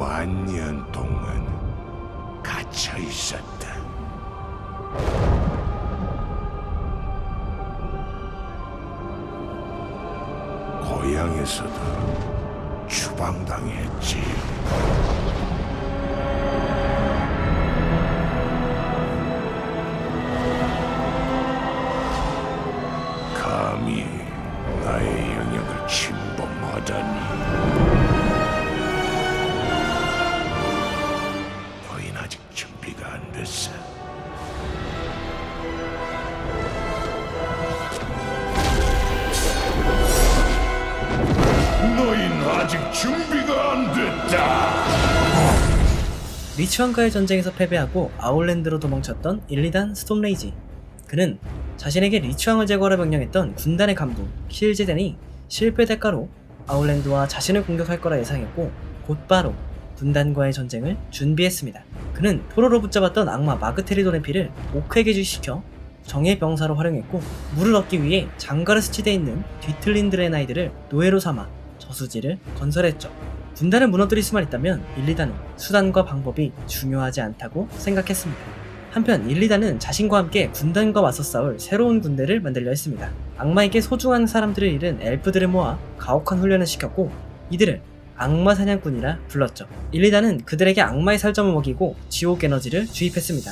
만년 동안 갇혀 있었다. 고향에서도 추방당했지. 리치왕과의 전쟁에서 패배하고 아울랜드로 도망쳤던 1, 2단 스톰레이지. 그는 자신에게 리치왕을 제거하라 명령했던 군단의 간부 킬제덴이 실패 대가로 아울랜드와 자신을 공격할 거라 예상했고 곧바로 군단과의 전쟁을 준비했습니다. 그는 포로로 붙잡았던 악마 마그테리도네피를 옥회개주시켜 정예 병사로 활용했고 물을 얻기 위해 장가르 스치되어 있는 뒤틀린 드레나이드를 노예로 삼아 저수지를 건설했죠. 군단을 무너뜨릴 수만 있다면 1, 2단은 수단과 방법이 중요하지 않다고 생각했습니다. 한편 1, 2단은 자신과 함께 군단과 맞서 싸울 새로운 군대를 만들려 했습니다. 악마에게 소중한 사람들을 잃은 엘프들을 모아 가혹한 훈련을 시켰고 이들을 악마 사냥꾼이라 불렀죠. 1, 2단은 그들에게 악마의 살점을 먹이고 지옥 에너지를 주입했습니다.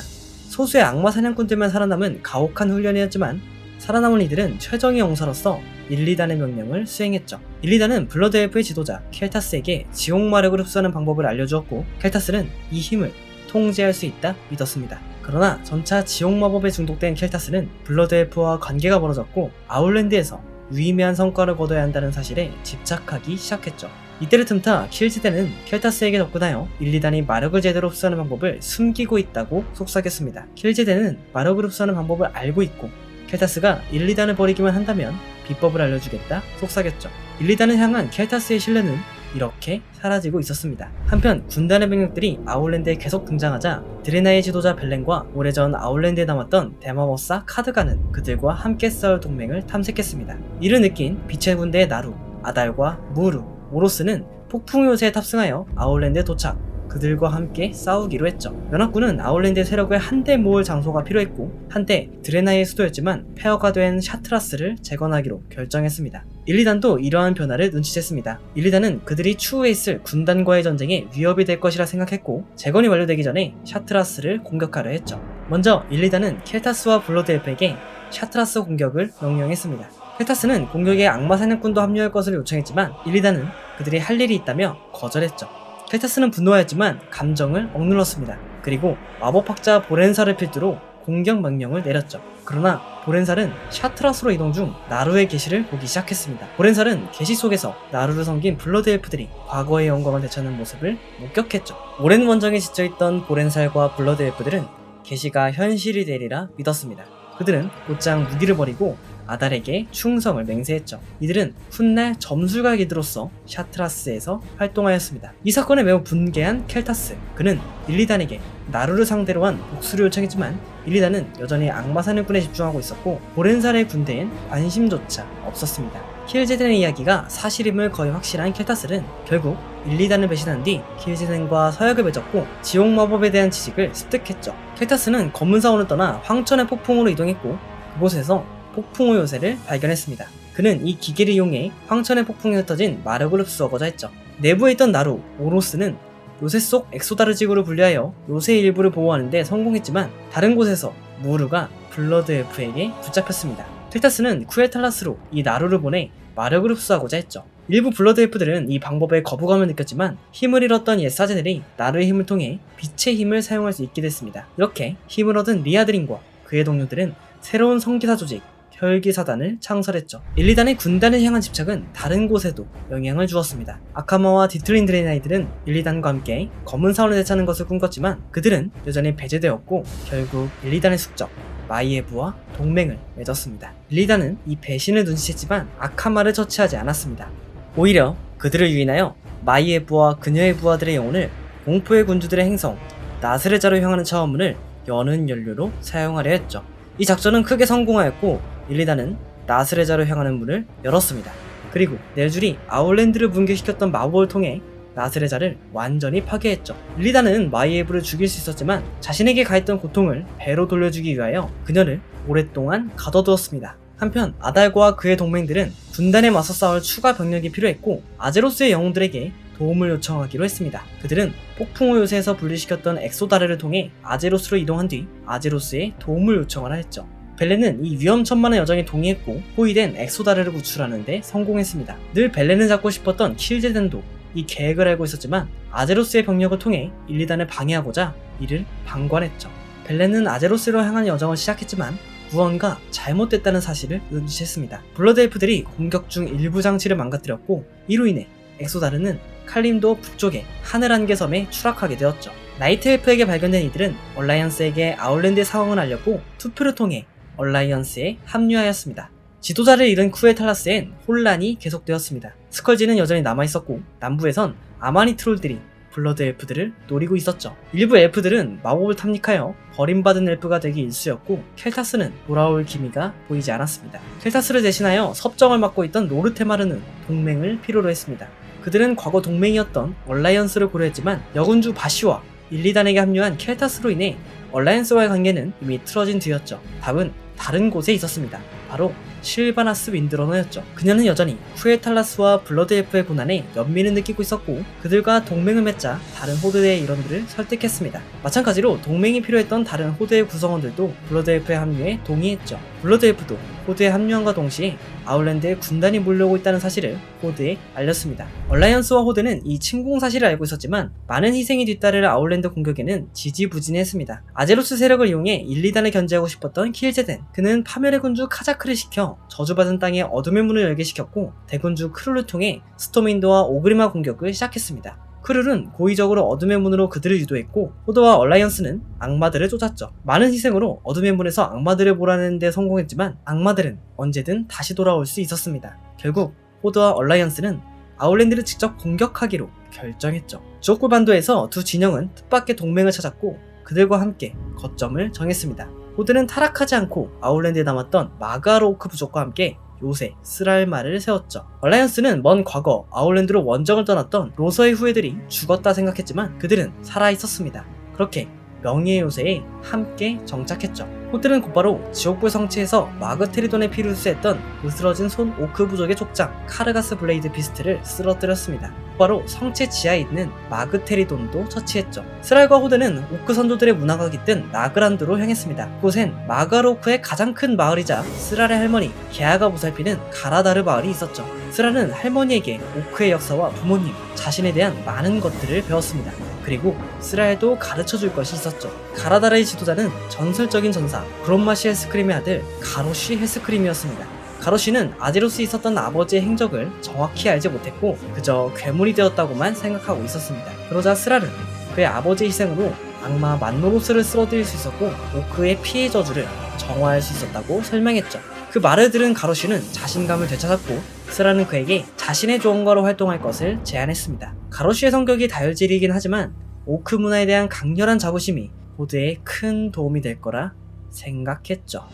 소수의 악마 사냥꾼들만 살아남은 가혹한 훈련이었지만 살아남은 이들은 최정의 용사로서 1, 2단의 명령을 수행했죠. 1, 2단은 블러드 엘프의 지도자 켈타스에게 지옥 마력을 흡수하는 방법을 알려주었고 켈타스는 이 힘을 통제할 수 있다 믿었습니다. 그러나 점차 지옥 마법에 중독된 켈타스는 블러드 엘프와 관계가 벌어졌고 아울랜드에서 유의미한 성과를 거둬야 한다는 사실에 집착하기 시작했죠. 이때를 틈타 킬지대는 켈타스에게 접근하여 1, 2단이 마력을 제대로 흡수하는 방법을 숨기고 있다고 속삭였습니다. 킬지대는 마력을 흡수하는 방법을 알고 있고 켈타스가 1, 2단을 버리기만 한다면 비법을 알려주겠다 속삭였죠. 1, 2단을 향한 켈타스의 신뢰는 이렇게 사라지고 있었습니다. 한편 군단의 병력들이 아울랜드에 계속 등장하자 드레나의 지도자 벨렌과 오래전 아울랜드에 남았던 데마머사 카드가는 그들과 함께 싸울 동맹을 탐색했습니다. 이를 느낀 빛의 군대의 나루, 아달과 무르, 오로스는 폭풍 요새에 탑승하여 아울랜드에 도착. 그들과 함께 싸우기로 했죠. 연합군은 아울랜드의 세력을 한데 모을 장소가 필요했고 한때 드레나의 수도였지만 폐허가 된 샤트라스를 재건하기로 결정했습니다. 1, 2단도 이러한 변화를 눈치챘습니다. 1, 2단은 그들이 추후에 있을 군단과의 전쟁에 위협이 될 것이라 생각했고 재건이 완료되기 전에 샤트라스를 공격하려 했죠. 먼저 1, 2단은 켈타스와 블러드엘프에게 샤트라스 공격을 명령했습니다. 켈타스는 공격에 악마 사냥꾼도 합류할 것을 요청했지만 1, 2단은 그들이 할 일이 있다며 거절했죠. 켈타스는 분노하였지만 감정을 억눌렀습니다. 그리고 마법학자 보렌사를 필두로 공격 명령을 내렸죠. 그러나 보렌살은 샤트라스로 이동 중 나루의 계시를 보기 시작했습니다. 보렌살은 계시 속에서 나루를 섬긴 블러드 엘프들이 과거의 영광을 되찾는 모습을 목격했죠. 오랜 원정에 지쳐있던 보렌살과 블러드 엘프들은 계시가 현실이 되리라 믿었습니다. 그들은 곧장 무기를 버리고 아달에게 충성을 맹세했죠. 이들은 훗날 점술가 기드로서 샤트라스에서 활동하였습니다. 이 사건에 매우 분개한 켈타스. 그는 1, 2단에게 나루를 상대로 한 복수를 요청했지만 1, 2단은 여전히 악마 사냥꾼에 집중하고 있었고 보렌살의 군대엔 관심조차 없었습니다. 킬제덴의 이야기가 사실임을 거의 확실한 켈타스는 결국 1, 2단을 배신한 뒤 킬제덴과 서약을 맺었고 지옥 마법에 대한 지식을 습득했죠. 켈타스는 검은 사원을 떠나 황천의 폭풍으로 이동했고 그곳에서 폭풍호 요새를 발견했습니다. 그는 이 기계를 이용해 황천의 폭풍이 흩어진 마력을 흡수하고자 했죠. 내부에 있던 나루, 오로스는 요새 속 엑소다르 지구를 분리하여 요새의 일부를 보호하는데 성공했지만 다른 곳에서 무르가 블러드 엘프에게 붙잡혔습니다. 텔타스는 쿠에탈라스로 이 나루를 보내 마력을 흡수하고자 했죠. 일부 블러드 엘프들은 이 방법에 거부감을 느꼈지만 힘을 잃었던 옛 사제들이 나루의 힘을 통해 빛의 힘을 사용할 수 있게 됐습니다. 이렇게 힘을 얻은 리아드린과 그의 동료들은 새로운 성기사 조직 혈기사단을 창설했죠. 1, 2단의 군단을 향한 집착은 다른 곳에도 영향을 주었습니다. 아카마와 디틀린 드레나이들은 1, 2단과 함께 검은 사원을 되찾는 것을 꿈꿨지만 그들은 여전히 배제되었고 결국 1, 2단의 숙적 마이에브와 동맹을 맺었습니다. 1, 2단은 이 배신을 눈치챘지만 아카마를 처치하지 않았습니다. 오히려 그들을 유인하여 마이에브와 그녀의 부하들의 영혼을 공포의 군주들의 행성 나스레자로 향하는 차원문을 여는 연료로 사용하려 했죠. 이 작전은 크게 성공하였고 1, 2단은 나스레자로 향하는 문을 열었습니다. 그리고 넬줄이 아울랜드를 붕괴시켰던 마법을 통해 나스레자를 완전히 파괴했죠. 일리다는 마이에브를 죽일 수 있었지만 자신에게 가했던 고통을 배로 돌려주기 위하여 그녀를 오랫동안 가둬두었습니다. 한편 아달과 그의 동맹들은 분단에 맞서 싸울 추가 병력이 필요했고 아제로스의 영웅들에게 도움을 요청하기로 했습니다. 그들은 폭풍호 요새에서 분리시켰던 엑소다르를 통해 아제로스로 이동한 뒤 아제로스에 도움을 요청하라 했죠. 벨레는 이 위험천만한 여정에 동의했고 포위된 엑소다르를 구출하는데 성공했습니다. 늘 벨레는 잡고 싶었던 킬제덴도 이 계획을 알고 있었지만 아제로스의 병력을 통해 일리단을 방해하고자 이를 방관했죠. 벨레는 아제로스로 향한 여정을 시작했지만 무언가 잘못됐다는 사실을 눈치챘습니다. 블러드 엘프들이 공격 중 일부 장치를 망가뜨렸고 이로 인해 엑소다르는 칼림도 북쪽의 하늘 안개 섬에 추락하게 되었죠. 나이트 엘프에게 발견된 이들은 얼라이언스에게 아울랜드의 상황을 알렸고 투표를 통해 얼라이언스에 합류하였습니다. 지도자를 잃은 쿠에탈라스엔 혼란이 계속되었습니다. 스컬지는 여전히 남아있었고 남부에선 아마니 트롤들이 블러드 엘프들을 노리고 있었죠. 일부 엘프들은 마법을 탐닉하여 버림받은 엘프가 되기 일쑤였고 켈타스는 돌아올 기미가 보이지 않았습니다. 켈타스를 대신하여 섭정을 맡고 있던 로르테마르는 동맹을 필요로 했습니다. 그들은 과거 동맹이었던 얼라이언스를 고려했지만 여군주 바시와 일리단에게 합류한 켈타스로 인해 얼라이언스와의 관계는 이미 틀어진 뒤였죠. 답은 다른 곳에 있었습니다. 바로 실바나스 윈드러너였죠. 그녀는 여전히 쿠에탈라스와 블러드엘프의 고난에 연민을 느끼고 있었고 그들과 동맹을 맺자 다른 호드의 일원들을 설득했습니다. 마찬가지로 동맹이 필요했던 다른 호드의 구성원들도 블러드엘프의 합류에 동의했죠. 블러드엘프도 호드에 합류함과 동시에 아울랜드에 군단이 몰려오고 있다는 사실을 호드에 알렸습니다. 얼라이언스와 호드는 이 침공 사실을 알고 있었지만 많은 희생이 뒤따를 아울랜드 공격에는 지지부진했습니다. 아제로스 세력을 이용해 1, 2단을 견제하고 싶었던 킬제덴 그는 파멸의 군주 카자크를 시켜 저주받은 땅에 어둠의 문을 열게 시켰고 대군주 크룰을 통해 스토민드와 오그리마 공격을 시작했습니다. 크룰은 고의적으로 어둠의 문으로 그들을 유도했고 호드와 얼라이언스는 악마들을 쫓았죠. 많은 희생으로 어둠의 문에서 악마들을 몰아내는 데 성공했지만 악마들은 언제든 다시 돌아올 수 있었습니다. 결국 호드와 얼라이언스는 아울랜드를 직접 공격하기로 결정했죠. 지옥불 반도에서 두 진영은 뜻밖의 동맹을 찾았고 그들과 함께 거점을 정했습니다. 호드는 타락하지 않고 아울랜드에 남았던 마가로크 부족과 함께 요새 쓰랄마를 세웠죠. 얼라이언스는 먼 과거 아울랜드로 원정을 떠났던 로서의 후예들이 죽었다 생각했지만 그들은 살아 있었습니다. 그렇게 명예의 요새에 함께 정착했죠. 호들은 곧바로 지옥불 성체에서 마그테리돈의 피를 수했던 으스러진 손 오크 부족의 족장 카르가스 블레이드 비스트를 쓰러뜨렸습니다. 곧바로 성체 지하에 있는 마그테리돈도 처치했죠. 스랄과 호드는 오크 선조들의 문화가 깃든 나그란드로 향했습니다. 그곳엔 마가로크의 가장 큰 마을이자 스랄의 할머니 게아가 보살피는 가라다르 마을이 있었죠. 스랄은 할머니에게 오크의 역사와 부모님, 자신에 대한 많은 것들을 배웠습니다. 그리고 스라에도 가르쳐 줄 것이 있었죠. 가라다라의 지도자는 전설적인 전사 브론마시 헬스크림의 아들 가로시 헬스크림이었습니다. 가로시는 아제로스에 있었던 아버지의 행적을 정확히 알지 못했고 그저 괴물이 되었다고만 생각하고 있었습니다. 그러자 스랄은 그의 아버지의 희생으로 악마 만노로스를 쓰러뜨릴 수 있었고 오크의 피해 저주를 정화할 수 있었다고 설명했죠. 그 말을 들은 가로시는 자신감을 되찾았고 스라는 그에게 자신의 조언가로 활동할 것을 제안했습니다. 가로시의 성격이 다혈질이긴 하지만 오크 문화에 대한 강렬한 자부심이 호드에 큰 도움이 될 거라 생각했죠.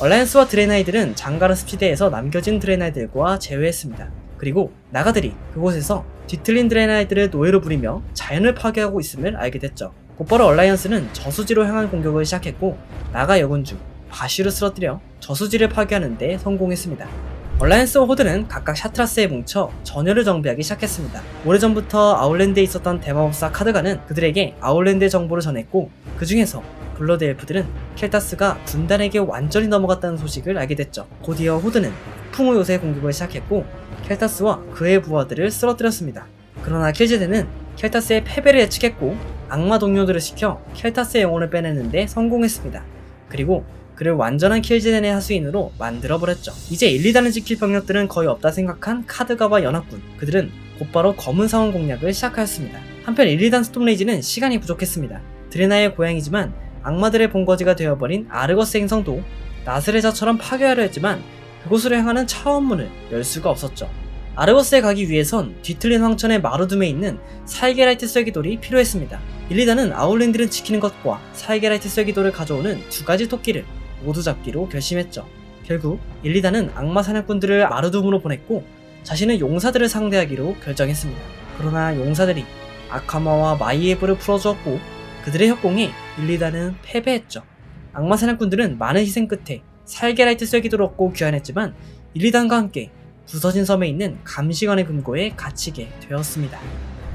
얼라이언스와 드레나이들은 장가르 습지대에서 남겨진 드레나이들과 제외했습니다. 그리고 나가들이 그곳에서 뒤틀린 드레나이들을 노예로 부리며 자연을 파괴하고 있음을 알게 됐죠. 곧바로 얼라이언스는 저수지로 향한 공격을 시작했고 나가 여군주 바슈를 쓰러뜨려 저수지를 파괴하는 데 성공했습니다. 얼라이언스와 호드는 각각 샤트라스에 뭉쳐 전열을 정비하기 시작했습니다. 오래전부터 아울랜드에 있었던 대마법사 카드가는 그들에게 아울랜드의 정보를 전했고 그 중에서 블러드 엘프들은 켈타스가 군단에게 완전히 넘어갔다는 소식을 알게 됐죠. 곧이어 호드는 풍호 요새 공격을 시작했고 켈타스와 그의 부하들을 쓰러뜨렸습니다. 그러나 킬제드는 켈타스의 패배를 예측했고 악마 동료들을 시켜 켈타스의 영혼을 빼내는데 성공했습니다. 그리고 그를 완전한 킬제덴의 하수인으로 만들어버렸죠. 이제 1, 2단을 지킬 병력들은 거의 없다 생각한 카드가와 연합군. 그들은 곧바로 검은 사원 공략을 시작하였습니다. 한편 1, 2단 스톰레이지는 시간이 부족했습니다. 드레나의 고향이지만 악마들의 본거지가 되어버린 아르거스 행성도 나스레자처럼 파괴하려 했지만 그곳으로 향하는 차원문을 열 수가 없었죠. 아르거스에 가기 위해선 뒤틀린 황천의 마루둠에 있는 사이게라이트 쐐기돌이 필요했습니다. 1, 2단은 아울랜드를 지키는 것과 사이게라이트 쐐기돌을 가져오는 두 가지 토끼를 모두 잡기로 결심했죠. 결국 1, 2단은 악마 사냥꾼들을 마루둠으로 보냈고 자신은 용사들을 상대하기로 결정했습니다. 그러나 용사들이 아카마와 마이에브를 풀어주었고 그들의 협공에 일리단은 패배했죠. 악마 사냥꾼들은 많은 희생 끝에 살게라이트 쐐기도 얻고 귀환했지만 일리단과 함께 부서진 섬에 있는 감시관의 금고에 갇히게 되었습니다.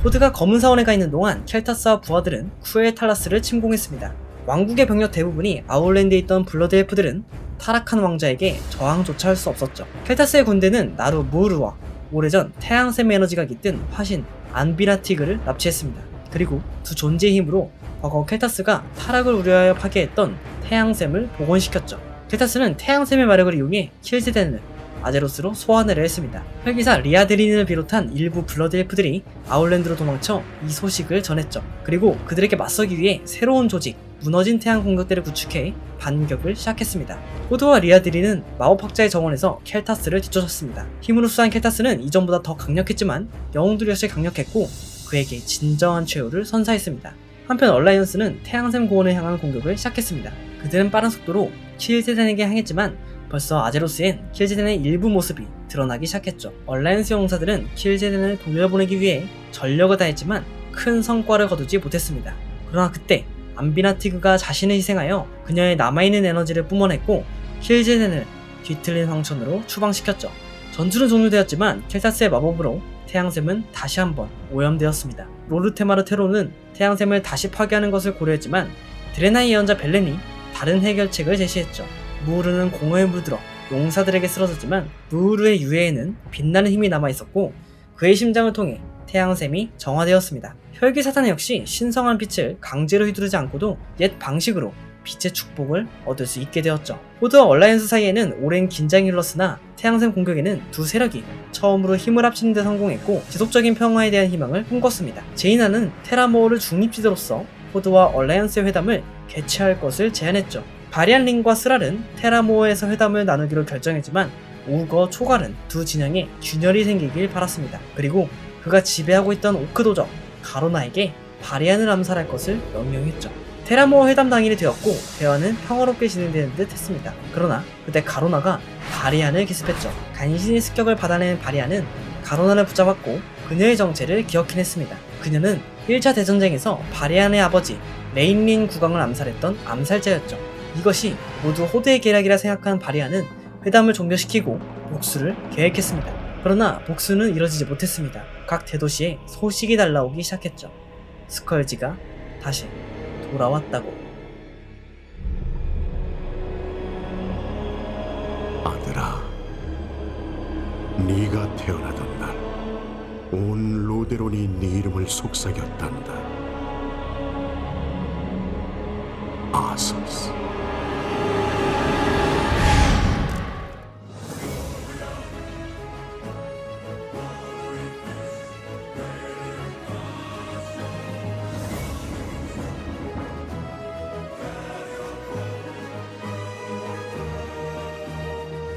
호드가 검은 사원에 가 있는 동안 켈타스와 부하들은 쿠에탈라스를 침공했습니다. 왕국의 병력 대부분이 아울랜드에 있던 블러드 엘프들은 타락한 왕자에게 저항조차 할 수 없었죠. 켈타스의 군대는 나루 무르와 오래전 태양샘 에너지가 깃든 화신 안비라티그를 납치했습니다. 그리고 두 존재의 힘으로 과거 켈타스가 타락을 우려하여 파괴했던 태양샘을 복원시켰죠. 켈타스는 태양샘의 마력을 이용해 킬즈덴을 아제로스로 소환을 했습니다. 혈기사 리아드린을 비롯한 일부 블러드 엘프들이 아울랜드로 도망쳐 이 소식을 전했죠. 그리고 그들에게 맞서기 위해 새로운 조직, 무너진 태양 공격대를 구축해 반격을 시작했습니다. 호드와 리아드린은 마법 학자의 정원에서 켈타스를 뒤쫓았습니다. 힘으로 수한 켈타스는 이전보다 더 강력했지만 영웅들 역시 강력했고 그에게 진정한 최후를 선사했습니다. 한편 얼라이언스는 태양샘 고원을 향한 공격을 시작했습니다. 그들은 빠른 속도로 킬세덴에게 향했지만 벌써 아제로스엔 킬제덴의 일부 모습이 드러나기 시작했죠. 얼라이언스 용사들은 킬제덴을 돌려보내기 위해 전력을 다했지만 큰 성과를 거두지 못했습니다. 그러나 그때 암비나티그가 자신을 희생하여 그녀의 남아있는 에너지를 뿜어냈고 킬제덴을 뒤틀린 황천으로 추방시켰죠. 전투는 종료되었지만 켈타스의 마법으로 태양샘은 다시 한번 오염되었습니다. 로르테마르 테로는 태양샘을 다시 파괴하는 것을 고려했지만 드레나이 예언자 벨렌이 다른 해결책을 제시했죠. 무우르는 공허에 물들어 용사들에게 쓰러졌지만 무우르의 유해에는 빛나는 힘이 남아 있었고 그의 심장을 통해 태양샘이 정화되었습니다. 혈기 사탄 역시 신성한 빛을 강제로 휘두르지 않고도 옛 방식으로 빛의 축복을 얻을 수 있게 되었죠. 호드와 얼라이언스 사이에는 오랜 긴장이 흘렀으나 태양샘 공격에는 두 세력이 처음으로 힘을 합치는 데 성공했고 지속적인 평화에 대한 희망을 꿈꿨습니다. 제이나는 테라모어를 중립지대로서 호드와 얼라이언스의 회담을 개최할 것을 제안했죠. 바리안 링과 스랄은 테라모어에서 회담을 나누기로 결정했지만 우거 초갈은 두 진영에 균열이 생기길 바랐습니다. 그리고 그가 지배하고 있던 오크도적 가로나에게 바리안을 암살할 것을 명령했죠. 테라모어 회담 당일이 되었고 대화는 평화롭게 진행되는 듯 했습니다. 그러나 그때 가로나가 바리안을 기습했죠. 간신히 습격을 받아낸 바리안은 가로나를 붙잡았고 그녀의 정체를 기억해냈습니다. 그녀는 1차 대전쟁에서 바리안의 아버지 레인린 국왕을 암살했던 암살자였죠. 이것이 모두 호드의 계략이라 생각한 바리안은 회담을 종료시키고 복수를 계획했습니다. 그러나 복수는 이뤄지지 못했습니다. 각 대도시에 소식이 날라오기 시작했죠. 스컬지가 다시 돌아왔다고. 아들아, 네가 태어나던 날, 온 로데론이 네 이름을 속삭였단다. 아서스.